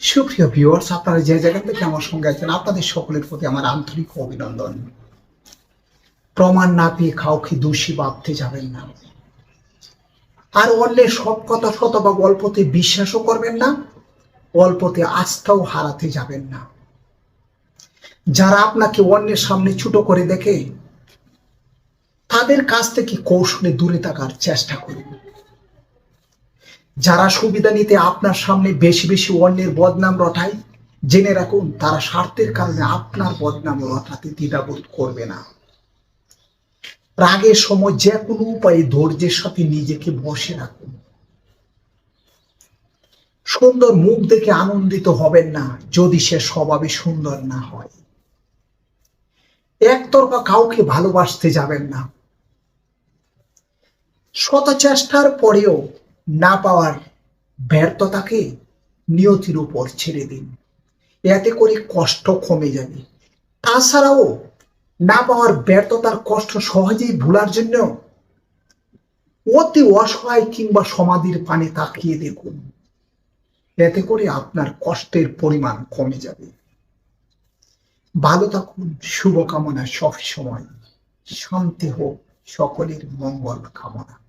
সুপ্রিয় ভিউয়ার্স আপনারা যে জায়গা থেকে আমার সঙ্গে আছেন, আপনাদের সকলের প্রতি আমার আন্তরিক অভিনন্দন। প্রমাণ না পেয়ে কাউকে দোষী ভাবতে যাবেন না। আর অন্যের সব কথা শতভাগ অল্পতে বিশ্বাসও করবেন না, অল্পতে আস্থাও হারাতে যাবেন না। যারা আপনাকে অন্যের সামনে ছোট করে দেখে, তাদের কাছ থেকে কৌশলে দূরে থাকার চেষ্টা করুন। যারা সুবিধা নিতে আপনার সামনে বেশি বেশি অন্যের বদনাম রটায়, জেনে রাখুন, তারা স্বার্থের কারণে আপনার বদনাম রটাতে দ্বিধাবোধ করবে না। রাগের সময় যে কোনো উপায়ে ধৈর্যের সাথে নিজেকে বসে রাখুন। সুন্দর মুখ দেখে আনন্দিত হবেন না, যদি সে স্বভাবে সুন্দর না হয়। একতরফা কাউকে ভালোবাসতে যাবেন না। শত চেষ্টার পরেও না পাওয়ার ব্যর্থতাকে নিয়তির উপর ছেড়ে দিন। এতে করে কষ্ট কমে যাবে। তাছাড়াও না পাওয়ার ব্যর্থতার কষ্ট সহজেই ভোলার জন্য অতি অসহায় কিংবা সমাধির পানে তাকিয়ে দেখুন। এতে করে আপনার কষ্টের পরিমাণ কমে যাবে। ভালো থাকুন, শুভকামনা, সব সময়। শান্তি হোক, সকলের মঙ্গল কামনা।